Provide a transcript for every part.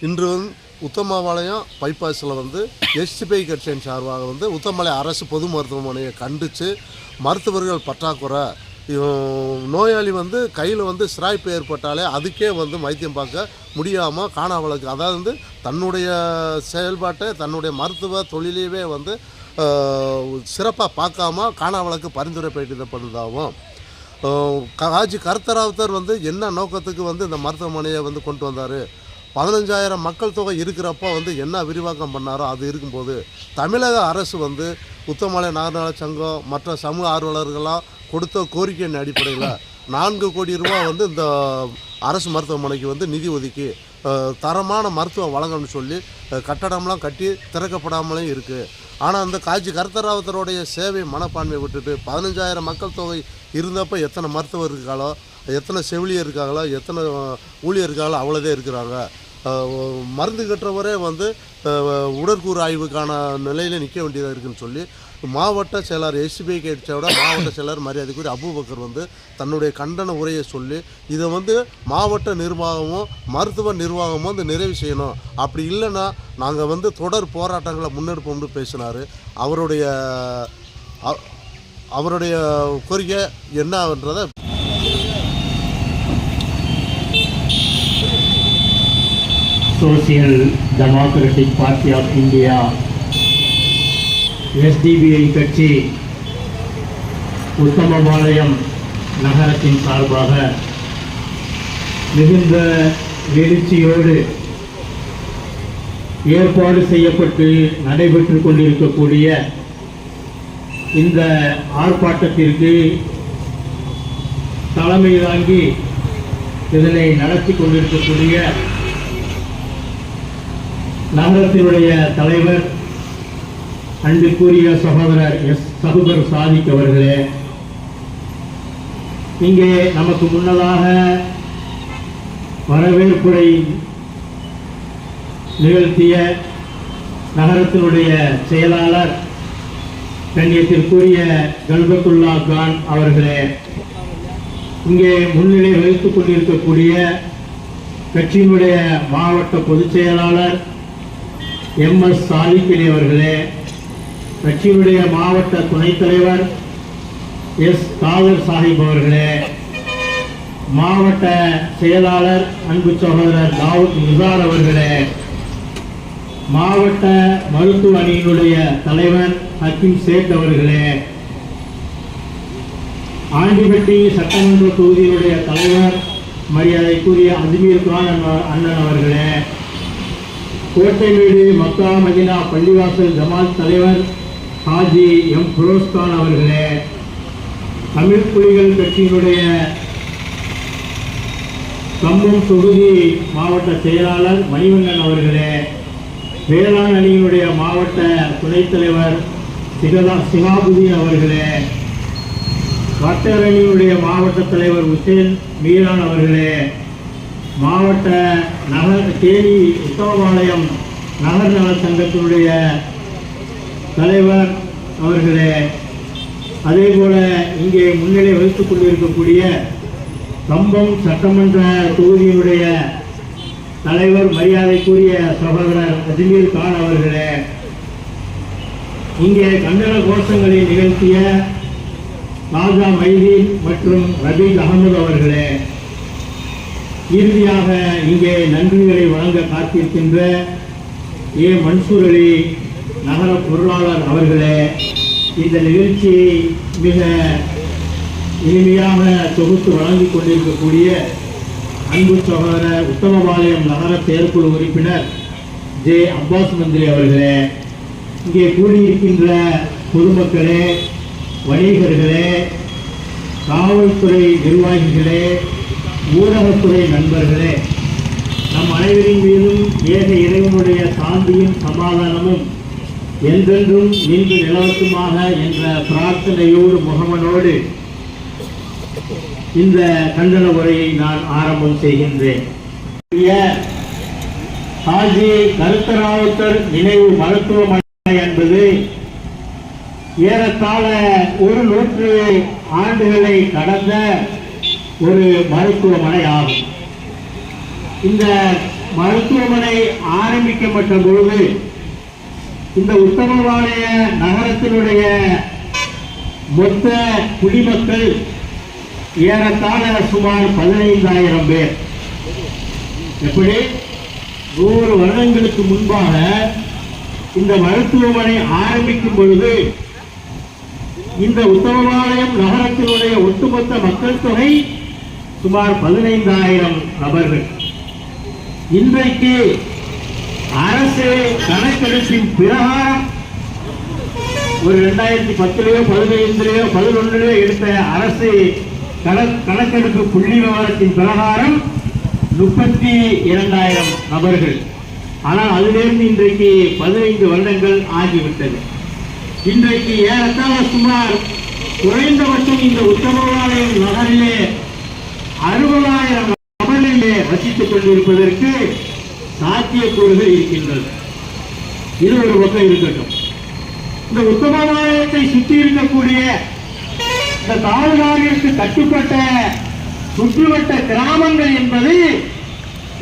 இன்று வந்து உத்தமபாளையம் பைபாஸில் வந்து எஸ்டிபை கட்சியின் சார்பாக வந்து உத்தமலை அரசு பொது மருத்துவமனையை கண்டித்து மருத்துவர்கள் பற்றாக்குறை நோயாளி வந்து கையில் வந்து சிராய்ப்பு ஏற்பட்டாலே அதுக்கே வந்து வைத்தியம் பார்க்க முடியாமல் காணாவளுக்கு அதாவது வந்து தன்னுடைய செயல்பாட்டை தன்னுடைய மருத்துவ தொழிலையவே வந்து சிறப்பாக பார்க்காம காணாவளுக்கு பரிந்துரை அஹ் காஜி கருத்தராவுத்தர் வந்து என்ன நோக்கத்துக்கு வந்து இந்த மருத்துவமனையை வந்து கொண்டு வந்தார்? பதினஞ்சாயிரம் மக்கள் தொகை இருக்கிறப்போ வந்து என்ன விரிவாக்கம் பண்ணாரோ அது இருக்கும்போது தமிழக அரசு வந்து உத்தமலை நாகநாள சங்கம் மற்ற சமூக ஆர்வலர்களாக கொடுத்த கோரிக்கையின் அடிப்படையில் நான்கு கோடி ரூபா வந்து இந்த அரசு மருத்துவமனைக்கு வந்து நிதி ஒதுக்கி தரமான மருத்துவம் வழங்கணும்னு சொல்லி கட்டடம்லாம் கட்டி திறக்கப்படாமலேயும் இருக்குது ஆனால் அந்த காட்சி கருத்தராவத்தருடைய சேவை மனப்பான்மையை விட்டுட்டு பதினஞ்சாயிரம் மக்கள் தொகை இருந்தப்போ எத்தனை மருத்துவர் இருக்காங்களோ எத்தனை செவிலியர் இருக்காங்களோ எத்தனை ஊழியர் இருக்காங்களோ அவ்வளோதே இருக்கிறாங்க. மருந்து கட்டுறவரே வந்து உடற்கூறு ஆய்வுக்கான நிலையில் நிற்க வேண்டியதாக இருக்குன்னு சொல்லி மாவட்ட செயலர் எஸ்பிஐ கேட்சோட மாவட்ட செயலர் மரியாதைக்குரிய அபூபக்கர் வந்து தன்னுடைய கண்டன உரையை சொல்லி இதை வந்து மாவட்ட நிர்வாகமும் மருத்துவ நிர்வாகமும் வந்து நிறைவு செய்யணும். அப்படி இல்லைன்னா நாங்கள் வந்து தொடர் போராட்டங்களை முன்னெடுப்போம்னு பேசினார். அவருடைய அவருடைய கோரிக்கை என்னன்றதை social democratic party of India SDPI கட்சி உத்தமபாளையம் நகரத்தின் சார்பாக மிகுந்த எழுச்சியோடு ஏற்பாடு செய்யப்பட்டு நடைபெற்று கொண்டிருக்கக்கூடிய இந்த ஆர்ப்பாட்டத்திற்கு தலைமை தாங்கி இதனை நடத்தி கொண்டிருக்கக்கூடிய நகரத்தினுடைய தலைவர் அன்புக்குரிய சகோதரர் எஸ். சகுபர் சாதிக் அவர்களே இங்கே நமக்கு முன்னதாக வரவேற்புரை நிகழ்த்திய நகரத்தினுடைய செயலாளர் கண்ணியத்திற்குரிய கல்பத்துல்லா கான் அவர்களே இங்கே முன்னிலை வகித்துக் கொண்டிருக்கக்கூடிய கட்சியினுடைய மாவட்ட பொதுச் செயலாளர் எம் எஸ் சாலிக்கிளி அவர்களே கட்சியுடைய மாவட்ட துணைத் தலைவர் எஸ். காதர் சாஹிப் அவர்களே மாவட்ட செயலாளர் அன்பு சகோதரர் தாவூத் நிசார் அவர்களே மாவட்ட மருத்துவ அணியினுடைய தலைவர் ஹக்கீம் சேட் அவர்களே ஆண்டிபட்டி சட்டமன்ற தொகுதியினுடைய தலைவர் மரியாதைக்குரிய அஜ்மீர் கான் அண்ணன் அவர்களே கோட்டைமேடு மக்கா மதினா பள்ளிவாசல் ஜமாத் தலைவர் ஹாஜி எம் புரோஸ்கான் அவர்களே தமிழ் புலிகள் கட்சியினுடைய கம்பம் தொகுதி மாவட்ட செயலாளர் மணிவண்ணன் அவர்களே வேளாண் அணியினுடைய மாவட்ட துணைத் தலைவர் சிகதா சிகாபுதீன் அவர்களே வட்டரணியுடைய மாவட்ட தலைவர் உசேன் மீரான் அவர்களே மாவட்ட நகர் தேனி உத்தமபாளையம் நகர் நல சங்கத்தினுடைய தலைவர் அவர்களே அதே போல் இங்கே முன்னிலை வகித்து கொண்டிருக்கக்கூடிய கம்பம் சட்டமன்ற தொகுதியினுடைய தலைவர் மரியாதைக்குரிய சகோதரர் அஜ்மீர் கான் அவர்களே இங்கே கண்டன கோஷங்களை நிகழ்த்திய ராஜா மைதீன் மற்றும் ரபீக் அகமது அவர்களே இறுதியாக இங்கே நன்றிகளை வழங்க காத்திருக்கின்ற ஏ மன்சூர் அலி நகர பொருளாளர் அவர்களே இந்த நிகழ்ச்சியை மிக இனிமையாக தொகுத்து வழங்கிக் கொண்டிருக்கக்கூடிய அன்பு சகோதரர் உத்தமபாளையம் நகர செயற்குழு உறுப்பினர் ஜே அப்பாஸ் மந்திரி அவர்களே இங்கே கூடியிருக்கின்ற பொதுமக்களே வணிகர்களே காவல்துறை நிர்வாகிகளே ஊடகத்துறை நண்பர்களே நம் அனைவரின் மீதும் ஏக இறைவனுடைய சாந்தியும் சமாதானமும் என்றென்றும் இன்று நிலவட்டுமாக என்ற பிரார்த்தனையோடு முகமனோடு இந்த கண்டன உரையை நான் ஆரம்பம் செய்கின்றேன். காஜி கருத்தராவுத்தர் நினைவு மருத்துவமனை என்பது ஏறத்தாழ ஒரு நூற்று ஆண்டுகளை கடந்த ஒரு மருத்துவமனை ஆகும். இந்த மருத்துவமனை ஆரம்பிக்கப்பட்ட பொழுது இந்த உத்தமபாளைய நகரத்தினுடைய மொத்த குடிமக்கள் ஏறத்தாழ சுமார் பதினைந்தாயிரம் பேர். எப்படி? நூறு வருடங்களுக்கு முன்பாக இந்த மருத்துவமனை ஆரம்பிக்கும் பொழுது இந்த உத்தமபாளையம் நகரத்தினுடைய ஒட்டுமொத்த மக்கள் தொகை சுமார் பதினைந்தாயிரம் நபர்கள். இன்றைக்கு அரசு கணக்கெடுப்பின் பிரகாரம் ஒரு ரெண்டாயிரத்தி பத்துலயோ பதினைந்துலயோ பதினொன்றுலயோ எடுத்த அரசு கணக்கெடுப்பு புள்ளி விவரத்தின் பிரகாரம் முப்பத்தி இரண்டாயிரம் நபர்கள். ஆனால் அதிலிருந்து இன்றைக்கு பதினைந்து வருடங்கள் ஆகிவிட்டது. இன்றைக்கு ஏறத்தாழ சுமார் குறைந்தபட்சம் இந்த உத்தரவாலயம் நகரிலே அறுபதாயிரம் தமிழிலே வசித்துக் கொண்டிருப்பதற்கு சாத்தியக்கூறுகள் இருக்கின்றது இது ஒரு பக்கம் இருக்கட்டும். இந்த உத்தமபாளையத்தை சுற்றி இருக்கக்கூடிய இந்த தாழ்வாரிற்கு கட்டுப்பட்ட சுற்றுவட்ட கிராமங்கள் என்பது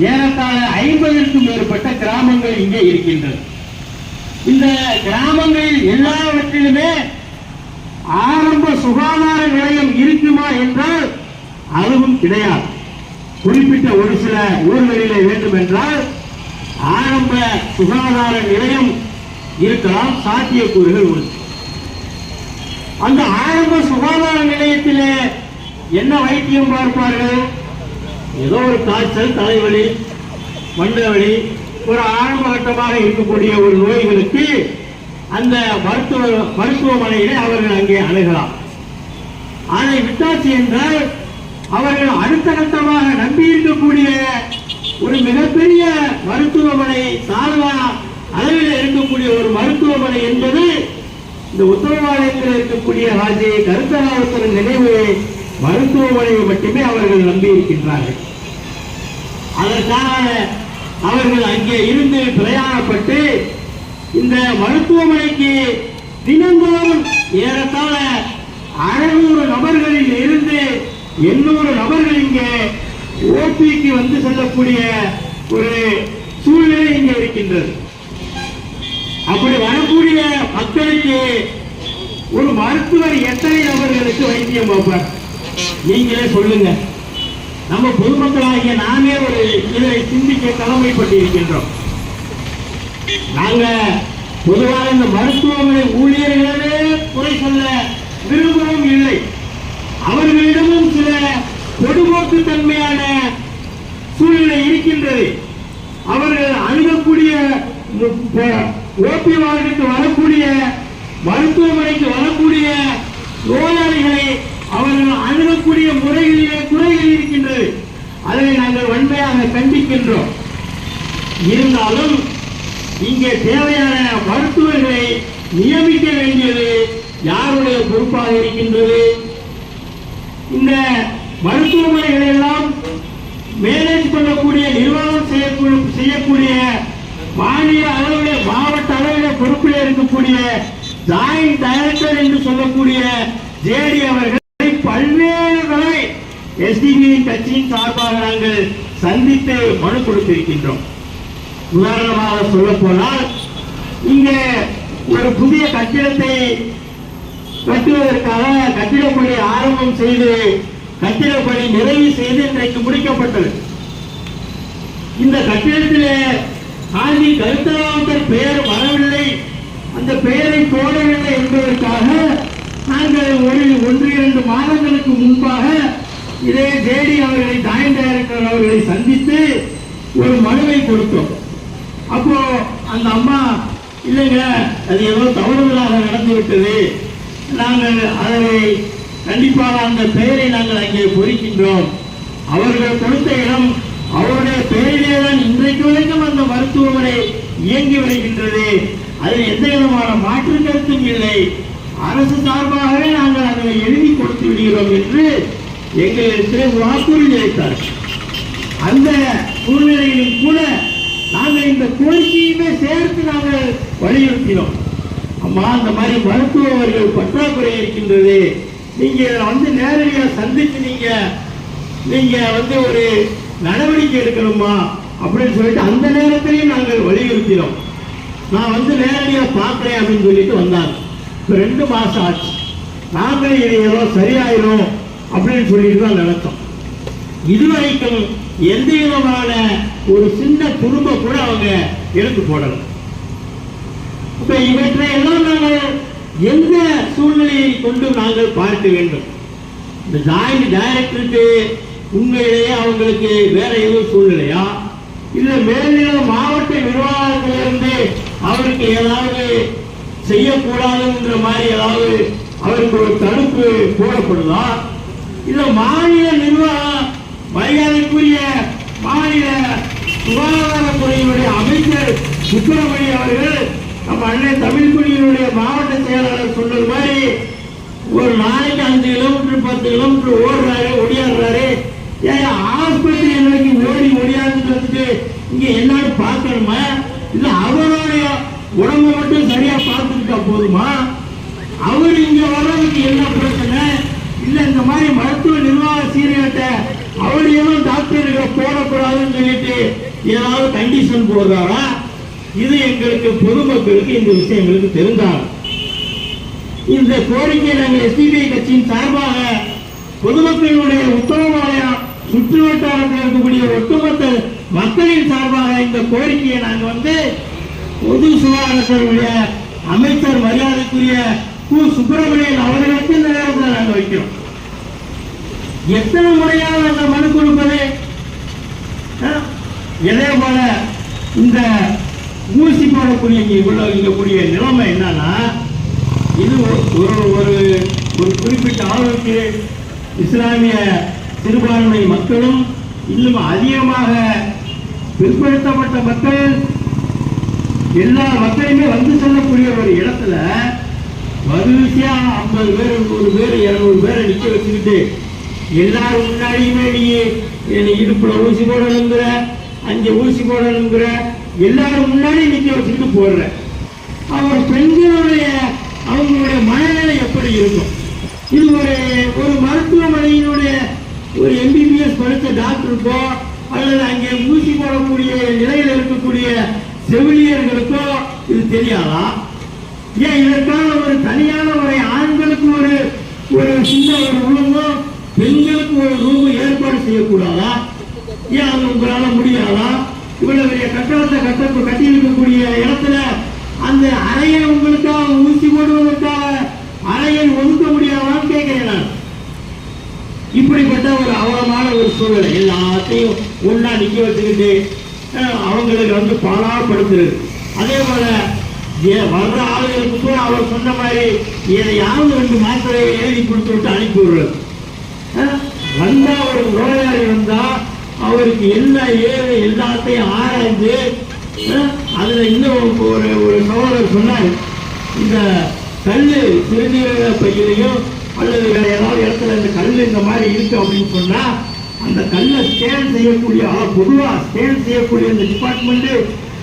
ஏறத்தாழ ஐம்பதற்கும் மேற்பட்ட கிராமங்கள் இங்கே இருக்கின்றது இந்த கிராமங்களில் எல்லாவற்றிலுமே ஆரம்ப சுகாதார நிலையம் இருக்குமா என்றால் அதுவும் கிடையாது. குறிப்பிட்ட ஒரு சில ஊர்களிலே வேண்டும் என்றால் ஆரம்ப சுகாதார நிலையம் இருக்கலாம் சாத்தியக்கூறுகள் உண்டு. அந்த ஆரம்ப சுகாதார நிலையத்திலே என்ன வைத்தியம் பார்ப்பார்கள்? ஏதோ ஒரு காய்ச்சல் தலைவலி மண்டவலி ஒரு ஆரம்ப கட்டமாக இருக்கக்கூடிய ஒரு நோய்களுக்கு அந்த மருத்துவ மருத்துவமனையிலே அவர்கள் அங்கே அணுகலாம். அதை விட்டாச்சு என்றால் அவர்கள் அடுத்த கட்டமாக நம்பி இருக்கக்கூடிய ஒரு மிகப்பெரிய மருத்துவமனை சால்வா அளவில் இருக்கக்கூடிய ஒரு மருத்துவமனை என்பது இந்த உத்தரவாதத்தில் இருக்கக்கூடிய ராஜே கருத்தராவத்தின் நினைவு மருத்துவமனையை மட்டுமே அவர்கள் நம்பி இருக்கின்றார்கள் அதற்காக அவர்கள் அங்கே இருந்து பிரயாணப்பட்டு இந்த மருத்துவமனைக்கு தினந்தோறும் ஏறத்தாழ அறுநூறு நபர்களில் இருந்து எண்ணூறு நபர்கள் இங்கே ஓபிக்கு வந்து செல்லக்கூடிய ஒரு சூழ்நிலை இங்கே இருக்கின்றது. அப்படி வரக்கூடிய மக்களுக்கு ஒரு மருத்துவர் எத்தனை நபர்களுக்கு வைத்தியம் பார்ப்பார்? நீங்களே சொல்லுங்க. நம்ம பொதுமக்களாகிய நாமே ஒரு இதை சிந்திக்க கடமைப்பட்டு இருக்கின்றோம். நாங்க பொதுவாக இந்த மருத்துவமனை ஊழியர்களே குறை சொல்ல விரும்பவும் இல்லை. அவர்களிடமும் சில பொதுபோக்கு தன்மையான சூழ்நிலை இருக்கின்றது. அவர்கள் அணுகக்கூடிய ஓபி வார்டுக்கு வரக்கூடிய மருத்துவமனைக்கு வரக்கூடிய நோயாளிகளை அவர்கள் அணுகக்கூடிய முறைகளிலே குறைகள் இருக்கின்றது. அதை நாங்கள் வன்மையாக கண்டிக்கின்றோம். இருந்தாலும் இங்கே தேவையான மருத்துவர்களை நியமிக்க வேண்டியது யாருடைய பொறுப்பாக இருக்கின்றது? இந்த மருத்துவமனைகளை எல்லாம் மேனேஜ் பண்ணக்கூடிய நிர்வாகம் செய்யக்கூடிய செய்யக்கூடிய மாநில அளவில் மாவட்ட அளவில் பொறுப்பில் இருக்கக்கூடிய ஜாயிண்ட் டைரக்டர் என்று சொல்லக்கூடிய ஜேடி அவர்களை பல்வேறு தடவை எஸ்டிபி கட்சியின் சார்பாக நாங்கள் சந்தித்து மனு கொடுத்திருக்கின்றோம். உதாரணமாக சொல்ல போனால் இங்கே ஒரு புதிய கட்டிடத்தை கட்டுவதற்காக கட்டிடப்பணி ஆரம்பம் செய்து கட்டிடப்பணி நிறைவு செய்து இன்றைக்கு முடிக்கப்பட்டது. இந்த கட்டிடத்திலே காந்தி கருத்தராவுக்கர் பெயர் வரவில்லை. அந்த பெயரை போடவில்லை என்பதற்காக நாங்கள் ஒரு ஒன்று இரண்டு மாதங்களுக்கு முன்பாக இதே ஜேடி அவர்களை ஜாயிண்ட் டைரக்டர் அவர்களை சந்தித்து ஒரு மனுவை கொடுத்தோம். அப்போ அந்த அம்மா இல்லைங்க அது ஏதோ தவறுதலாக நடந்துவிட்டது. நாங்கள் அதனை கண்டிப்பாக அந்த பெயரை நாங்கள் அங்கே பொறிக்கின்றோம். அவர்கள் கொடுத்த இடம் அவருடைய பெயரிலே தான் இன்றைக்கு வரைக்கும் அந்த மருத்துவமனை இயங்கி வருகின்றது. அதில் எந்த விதமான மாற்று கருத்தும் இல்லை. அரசு சார்பாகவே நாங்கள் அதை எழுதி கொடுத்து விடுகிறோம் என்று எங்களிடத்தில் வாக்குறுதி அளித்தார்கள் அந்த சூழ்நிலையிலும் கூட நாங்கள் இந்த கோரிக்கையுமே சேர்த்து நாங்கள் வலியுறுத்தினோம். அம்மா அந்த மாதிரி மருத்துவர்கள் பற்றாக்குறை இருக்கின்றது நீங்க வந்து நேரடியாக சந்திச்சு நீங்க நீங்க வந்து ஒரு நடவடிக்கை எடுக்கணுமா அப்படின்னு சொல்லிட்டு அந்த நேரத்திலையும் நாங்கள் வலியுறுத்தினோம். நான் வந்து நேரடியாக பார்க்குறேன் அப்படின்னு சொல்லிட்டு வந்தாங்க. இப்போ ரெண்டு மாதம் ஆச்சு. நாங்கள் இது ஏதோ சரியாயிரும் அப்படின்னு சொல்லிட்டு தான் நடத்தோம். இதுவரைக்கும் எந்த விதமான ஒரு சின்ன துரும்ப கூட அவங்க எடுத்து போடணும் இப்ப இவற்றை எல்லாம் நாங்கள் எந்த சூழ்நிலையை கொண்டு நாங்கள் பார்க்க வேண்டும்? இந்த ஜாயிண்ட் டைரக்டருக்கு உண்மையிலேயே அவங்களுக்கு வேற எதுவும் சூழ்நிலையா? இல்ல மேல்நிலை மாவட்ட நிர்வாகத்திலிருந்து அவருக்கு ஏதாவது செய்யக்கூடாதுன்ற மாதிரி ஏதாவது அவருக்கு ஒரு தடுப்பு போடப்படுதா? இல்ல மாநில நிர்வாகம் மரியாதைக்குரிய மாநில சுகாதாரத்துறையினுடைய அமைச்சர் சுப்பிரமணிய அவர்கள் நம்ம அண்ணன் தமிழ்குடியினுடைய மாவட்ட செயலாளர் சொன்னது மாதிரி ஒரு நாளைக்கு அஞ்சு கிலோமீட்டர் பத்து கிலோமீட்டர் ஓடுறாரு ஒடியாடுறாரு. ஏன் ஆஸ்பத்திரி நோக்கி ஓடி ஒடியாந்துட்டு வந்துட்டு இங்க என்னன்னு பார்க்கணுமா? இல்ல அவருடைய உடம்பு மட்டும் சரியா பார்த்துக்கிட்டா போதுமா? அவர் இங்க வர்றதுக்கு என்ன பிரச்சனை? இல்ல இந்த மாதிரி மருத்துவ நிர்வாக சீர்கேட்ட அவரையும் டாக்டர் போடக்கூடாதுன்னு சொல்லிட்டு ஏதாவது கண்டிஷன் போடுறாரா? இது எங்களுக்கு பொதுமக்களுக்கு இந்த விஷயங்களுக்கு தெரிந்தாலும் இந்த கோரிக்கை நாங்கள் எஸ்பிபிஐ கட்சியின் சார்பாக பொதுமக்களுடைய உத்தரவாலயம் சுற்று வட்டாரத்தில் இருக்கக்கூடிய ஒட்டுமொத்த மக்களின் சார்பாக இந்த கோரிக்கையை நாங்கள் வந்து பொது சுகாதாரத்துடைய அமைச்சர் மரியாதைக்குரிய கு. சுப்பிரமணியன் அவர்களுக்கு இந்த நேரத்தில் நாங்கள் வைக்கிறோம். எத்தனை முறையாக அந்த மனு கொடுப்பது? இதே போல இந்த ஊசி போடக்கூடிய இங்க உள்ள இருக்கக்கூடிய நிலைமை என்னன்னா இது ஒரு- ஒரு ஒரு ஒரு குறிப்பிட்ட அளவுக்கு இஸ்லாமிய சிறுபான்மை மக்களும் இன்னும் அதிகமாக பிற்படுத்தப்பட்ட மக்கள் எல்லா மக்களுமே வந்து செல்லக்கூடிய ஒரு இடத்துல வரிசையா ஐம்பது பேர் நூறு பேர் இருநூறு பேரை நிற்க வச்சுக்கிட்டு எல்லாரும் முன்னாடியுமே நீ இடுப்புல ஊசி போடணுங்கிற அங்கே ஊசி போடணுங்கிற எல்லாரும் முன்னாடி நிக்க வச்சுக்கிட்டு போடுற அவர் பெண்களுடைய அவங்களுடைய மனநிலை எப்படி இருக்கும்? இது ஒரு ஒரு மருத்துவமனையினுடைய ஒரு எம்பிபிஎஸ் படித்த டாக்டருக்கோ அல்லது அங்கே ஊசி போடக்கூடிய நிலையில் இருக்கக்கூடிய செவிலியர்களுக்கோ இது தெரியாதா? ஏன் இதற்கான ஒரு தனியான ஒரு ஆண்களுக்கு ஒரு ஒரு சின்ன ஒரு ரூமும் பெண்களுக்கு ஒரு ரூம் ஏற்பாடு செய்யக்கூடாதா? ஏன் அது உங்களால் முடியாதா? இவ்வளவு பெரிய கட்டடத்தை கட்ட கட்டி இருக்கக்கூடிய இடத்துல அந்த அறையை உங்களுக்காக ஊசி போடுவதற்காக அறையை ஒதுக்க முடியாதான்னு கேட்கிறேன் நான் இப்படிப்பட்ட ஒரு அவலமான ஒரு சூழ்நிலை. எல்லாத்தையும் ஒன்னா நிக்க வச்சுக்கிட்டு அவங்களுக்கு வந்து பாலாப்படுத்துறது அதே போல வர்ற ஆளுகளுக்கு கூட அவர் சொன்ன மாதிரி எதையாவது ரெண்டு மாத்திரையை எழுதி கொடுத்து விட்டு அனுப்பி விடுறது. வந்தா ஒரு நோயாளி வந்தா அவருக்கு என்ன ஏது எல்லாத்தையும் ஆராய்ந்து அதுல இன்னும் ஒரு ஒரு சோழர் சொன்னார். இந்த கல்லு சிறுநீரக பையிலையும் அல்லது வேற ஏதாவது இடத்துல இந்த கல் இந்த மாதிரி இருக்கு அப்படின்னு சொன்னா அந்த கல்லை ஸ்கேன் செய்யக்கூடிய பொதுவா ஸ்கேன் செய்யக்கூடிய இந்த டிபார்ட்மெண்ட்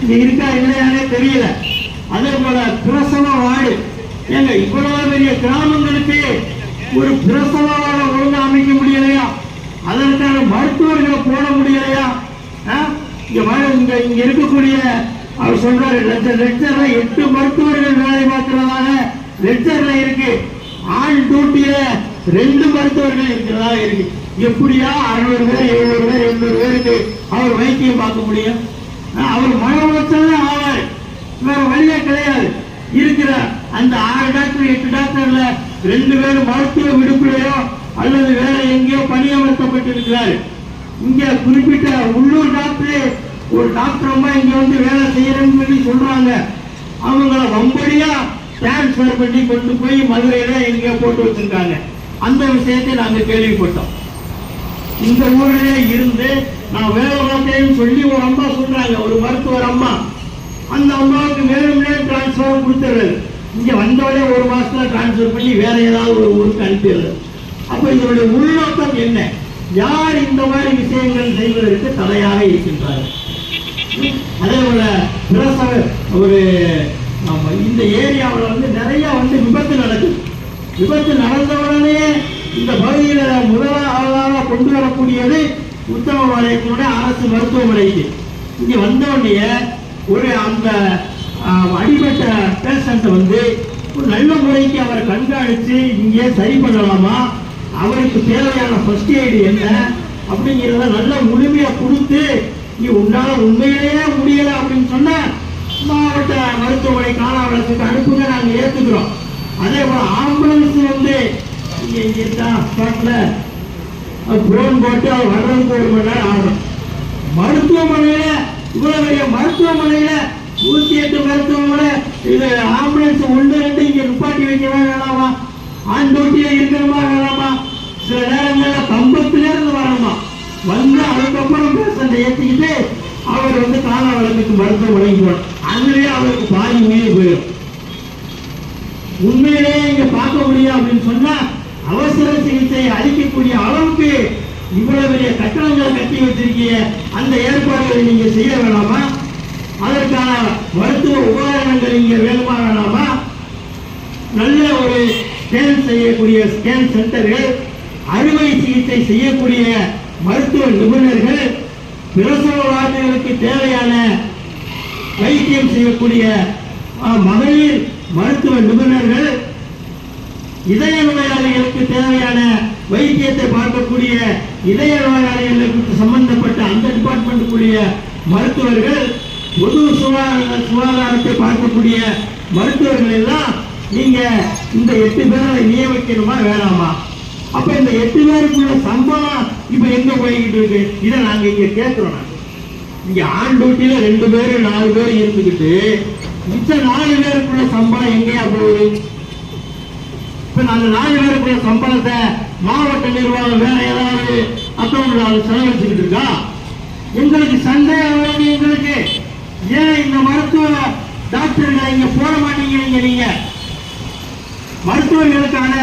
இங்க இருக்கா இல்லையானே தெரியல. அதே போல பிரசவ வார்டு ஏங்க இவ்வளவு பெரிய கிராமங்களுக்கு ஒரு பிரசவ வார்டை ஒழுங்கா அமைக்க முடியலையா? அதற்கான மருத்துவர்களை போட முடியலையா? ஆ? இங்க இங்க இங்க இருக்கக்கூடிய அவர் சொல்றாரு லட்ச- லட்சர்ல எட்டு மருத்துவர்கள் வேலை பார்க்கிறதாக லெக்சர்ல இருக்கு. ஆள் டியூட்டியில ரெண்டு மருத்துவர்கள் இருக்கிறதா இருக்கு. எப்படியா அறுநூறு பேர் எழுநூறு பேர் எண்ணூறு பேருக்கு அவர் வைத்தியம் பார்க்க முடியும். ஆ, அவர் மன உளைச்சல் ஆவார். வேற வழியே கிடையாது. இருக்கிற அந்த ஆறு டாக்டர் எட்டு டாக்டர்ல ரெண்டு பேரும் மருத்துவ விடுப்புலையோ அல்லது வேற எங்கேயோ பணியமர்த்தப்பட்டிருக்கிறார். இங்க குறிப்பிட்ட உள்ளூர் டாக்டர் ஒரு டாக்டர் அம்மா இங்க வந்து வேலை செய்யறேன்னு சொல்லி சொல்றாங்க. அவங்கள வம்படியா டிரான்ஸ்பர் பண்ணி கொண்டு போய் மதுரையில எங்கேயோ போட்டு வச்சிருக்காங்க. அந்த விஷயத்தை நாங்க கேள்விப்பட்டோம். இந்த ஊரிலே இருந்து நான் வேலை பார்த்தேன்னு சொல்லி ஒரு அம்மா சொல்றாங்க ஒரு மருத்துவர் அம்மா. அந்த அம்மாவுக்கு மேலும் மேலும் டிரான்ஸ்பர் கொடுத்துறது. இங்க வந்தவொடனே ஒரு மாசத்துல டிரான்ஸ்பர் பண்ணி வேற ஏதாவது ஒரு ஊருக்கு அனுப்பிடுறது. அப்ப இவருடைய உள்நோக்கம் என்ன? யார் இந்த மாதிரி விஷயங்கள் செய்வதற்கு தடையாக இருக்கின்றார்கள்? அதே போல பிரசவ ஒரு நம்ம இந்த ஏரியாவில் வந்து நிறைய வந்து விபத்து நடக்குது. விபத்து நடந்த உடனே இந்த பகுதியில் முதலாவதாக கொண்டு வரக்கூடியது உத்தமபாளையத்தினுடைய அரசு மருத்துவமனைக்கு. இங்கே வந்த ஒரு அந்த அடிபட்ட பேஷண்ட்டை வந்து ஒரு நல்ல முறைக்கு அவரை கண்காணித்து இங்கே சரி பண்ணலாமா? அவருக்கு தேவையான ஃபர்ஸ்ட் எய்டு என்ன? அப்படிங்கிறத நல்ல முழுமையாக கொடுத்து நீ உன்னால உண்மையிலேயே முடியல அப்படின்னு சொன்ன மாவட்ட மருத்துவமனை காலாவலத்துக்கு அனுப்புங்க நாங்கள் ஏற்றுக்கிறோம் அதே போல ஆம்புலன்ஸ் வந்து இங்கே இங்கே தான் ஸ்பாட்டில் ஃபோன் போட்டு அவர் வர்றதுக்கு ஒரு மணி நேரம் ஆகும். மருத்துவமனையில் இவ்வளவு பெரிய மருத்துவமனையில் நூற்றி எட்டு மருத்துவமனை இது ஆம்புலன்ஸ் ஒன்று ரெண்டு இங்க நிப்பாட்டி வைக்கவா வேணாமா? ஆண் தொட்டியில இருக்கணுமா வேணாமா? சில நேரங்கள்ல கம்பத்துல இருந்து வரணுமா? வந்து அதுக்கப்புறம் பேஷண்ட்டை ஏற்றிக்கிட்டு அவர் வந்து கால காலாவளத்துக்கு மருத்துவமனைக்கு போகணும் அதுலயே அவருக்கு பாதி உயிர் போயிடும். உண்மையிலேயே இங்க பார்க்க முடியும் அப்படின்னு சொன்னா அவசர சிகிச்சை அளிக்கக்கூடிய அளவுக்கு இவ்வளவு பெரிய கட்டணங்களை கட்டி வச்சிருக்கீங்க அந்த ஏற்பாடுகளை நீங்க செய்ய வேணாமா? அதற்கான மருத்துவ உபகரணங்கள் இங்க வேணுமா வேணாமா? நல்ல ஒரு ஸ்கேன் செய்யக்கூடிய ஸ்கேன் சென்டர்கள் அறுவை சிகிச்சை செய்யக்கூடிய மருத்துவ நிபுணர்கள் பிரசவ வார்த்தைகளுக்கு தேவையான வைத்தியம் செய்யக்கூடிய மகளிர் மருத்துவ நிபுணர்கள் இதய நோயாளிகளுக்கு தேவையான வைத்தியத்தை பார்க்கக்கூடிய இதய நோயாளிகளுக்கு சம்பந்தப்பட்ட அந்த டிபார்ட்மெண்ட்டுக்குரிய மருத்துவர்கள் பொது சுகாதார சுகாதாரத்தை பார்க்கக்கூடிய மருத்துவர்கள் எல்லாம் நீங்க இந்த எட்டு பேரை நியமிக்கணுமா வேணாமா? அப்ப இந்த எட்டு பேருக்குள்ள சம்பளம் இப்ப எங்க போய்கிட்டு இருக்கு? இதை நாங்க இங்க கேட்கிறோம் இங்க ஆண் டியூட்டியில ரெண்டு பேரு நாலு பேர் இருந்துகிட்டு மிச்ச நாலு பேருக்குள்ள சம்பளம் எங்கேயா போகுது? இப்ப அந்த நாலு பேருக்குள்ள சம்பளத்தை மாவட்ட நிர்வாகம் வேற ஏதாவது அக்கௌண்ட்ல செலவழிச்சுக்கிட்டு இருக்கா? எங்களுக்கு சந்தேகம் வருது எங்களுக்கு. ஏன் இந்த மருத்துவ டாக்டர்களை இங்க போட மாட்டீங்க நீங்க? மருத்துவர்களுக்கான